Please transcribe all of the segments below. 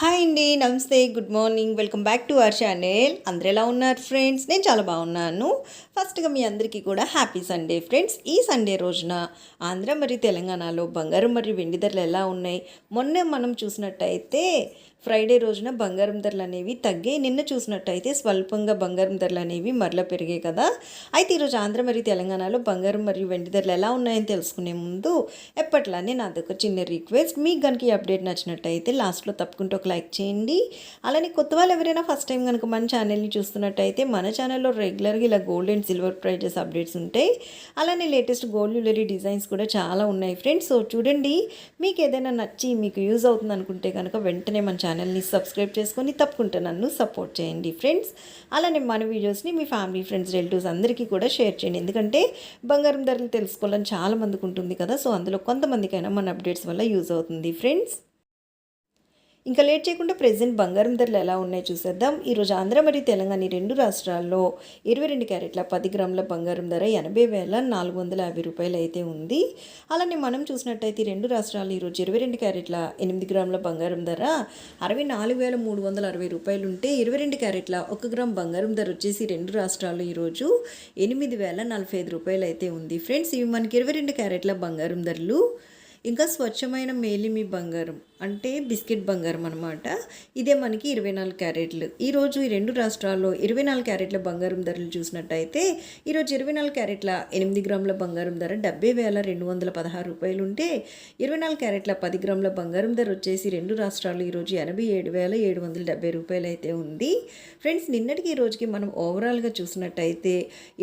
Hi అండి నమస్తే good morning. Welcome back to our channel. అందరు ఎలా ఉన్నారు ఫ్రెండ్స్? నేను చాలా బాగున్నాను. ఫస్ట్గా మీ అందరికీ కూడా హ్యాపీ సండే ఫ్రెండ్స్. ఈ సండే రోజున ఆంధ్ర మరియు తెలంగాణలో బంగారం మరియు వెండి ధరలు ఎలా ఉన్నాయి? మొన్న మనం చూసినట్టయితే ఫ్రైడే రోజున బంగారం ధరలు అనేవి తగ్గాయి. నిన్న చూసినట్టయితే స్వల్పంగా బంగారం ధరలు అనేవి మరలా పెరిగాయి కదా. అయితే ఈరోజు ఆంధ్ర మరియు తెలంగాణలో బంగారం మరియు వెండి ధరలు ఎలా ఉన్నాయని తెలుసుకునే ముందు ఎప్పట్లానే నాదొక చిన్న రిక్వెస్ట్. మీకు కనుక ఈ అప్డేట్ నచ్చినట్టయితే లాస్ట్లో తప్పకుండా ఒక లైక్ చేయండి. అలానే కొత్త వాళ్ళు ఎవరైనా ఫస్ట్ టైం కనుక మన ఛానల్ని చూస్తున్నట్టయితే మన ఛానల్లో రెగ్యులర్గా ఇలా gold and silver prices updates ఉంటాయి. అలానే లేటెస్ట్ గోల్డ్ జ్యువెలరీ డిజైన్స్ కూడా చాలా ఉన్నాయి ఫ్రెండ్స్ సో చూడండి. మీకు ఏదైనా నచ్చి మీకు యూజ్ అవుతుంది అనుకుంటే కనుక వెంటనే మన ఛానల్ని సబ్స్క్రైబ్ చేసుకొని తప్పకుండా నన్ను సపోర్ట్ చేయండి ఫ్రెండ్స్ అలానే మన వీడియోస్ని మీ ఫ్యామిలీ ఫ్రెండ్స్ రిలేటివ్స్ అందరికీ కూడా షేర్ చేయండి. ఎందుకంటే బంగారం ధరలు తెలుసుకోవాలని చాలా మందికి ఉంటుంది కదా. సో అందులో కొంతమందికైనా మన అప్డేట్స్ వల్ల యూజ్ అవుతుంది ఫ్రెండ్స్ ఇంకా లేట్ చేయకుండా ప్రెసెంట్ బంగారం ధరలు ఎలా ఉన్నాయో చూసేద్దాం. ఈరోజు ఆంధ్ర మరియు తెలంగాణ రెండు రాష్ట్రాల్లో ఇరవై రెండు క్యారెట్ల పది గ్రాముల బంగారం ధర ఎనభై వేల నాలుగు వందల యాభై రూపాయలు అయితే ఉంది. అలానే మనం చూసినట్టయితే రెండు రాష్ట్రాలు ఈరోజు ఇరవై రెండు క్యారెట్ల ఎనిమిది గ్రాముల బంగారం ధర అరవై నాలుగు వేల మూడు వందల అరవై రూపాయలు ఉంటే ఇరవై రెండు క్యారెట్ల ఒక గ్రామ్ బంగారం ధర వచ్చేసి రెండు రాష్ట్రాల్లో ఈరోజు ఎనిమిది వేల నలభై ఐదు రూపాయలు అయితే ఉంది. ఫ్రెండ్స్ ఇవి మనకి ఇరవై రెండు క్యారెట్ల బంగారం ధరలు. ఇంకా స్వచ్ఛమైన మేలిమి బంగారం అంటే బిస్కెట్ బంగారం అనమాట ఇదే మనకి ఇరవై నాలుగు క్యారెట్లు. ఈరోజు ఈ రెండు రాష్ట్రాల్లో ఇరవై నాలుగు క్యారెట్ల బంగారం ధరలు చూసినట్టయితే ఈరోజు ఇరవై నాలుగు క్యారెట్ల ఎనిమిది గ్రాముల బంగారం ధర డెబ్బై వేల రెండు వందల పదహారు రూపాయలు ఉంటే ఇరవై నాలుగు క్యారెట్ల పది గ్రాముల బంగారం ధర వచ్చేసి రెండు రాష్ట్రాలు ఈరోజు ఎనభై ఏడు వేల ఏడు వందల డెబ్బై రూపాయలు అయితే ఉంది. ఫ్రెండ్స్ నిన్నటికి ఈ రోజుకి మనం ఓవరాల్గా చూసినట్టయితే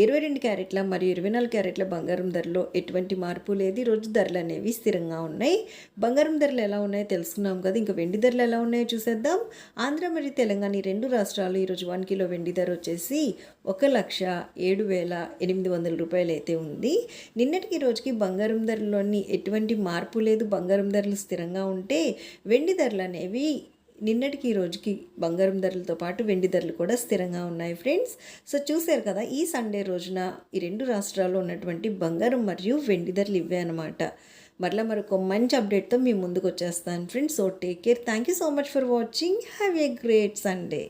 ఇరవై రెండు క్యారెట్ల మరియు ఇరవై నాలుగు క్యారెట్ల బంగారం ధరలో ఎటువంటి మార్పు లేదు. ఈరోజు ధరలు అనేవి స్థిరంగా ఉన్నాయి. బంగారం ధరలు ఎలా ఉన్నాయో తెలుసుకున్నాం కదా. ఇంకా వెండి ధరలు ఎలా ఉన్నాయో చూసేద్దాం. ఆంధ్ర మరియు తెలంగాణ ఈ రెండు రాష్ట్రాలు ఈరోజు వన్ కిలో వెండి ధర వచ్చేసి ఒక లక్ష ఏడు వేల ఎనిమిది వందల రూపాయలు అయితే ఉంది. నిన్నటికి రోజుకి బంగారం ధరలోని ఎటువంటి మార్పు లేదు. బంగారం ధరలు స్థిరంగా ఉంటే వెండి ధరలు అనేవి నిన్నటికి ఈ రోజుకి బంగారం ధరలతో పాటు వెండి ధరలు కూడా స్థిరంగా ఉన్నాయి ఫ్రెండ్స్. సో చూశారు కదా ఈ సండే రోజున ఈ రెండు రాష్ట్రాల్లో ఉన్నటువంటి బంగారం మరియు వెండి ధరలు ఇవే అనమాట మరలా మరొక మంచి అప్డేట్తో మీ ముందుకు వచ్చేస్తాను. Friends so take care thank you so much for watching have a great Sunday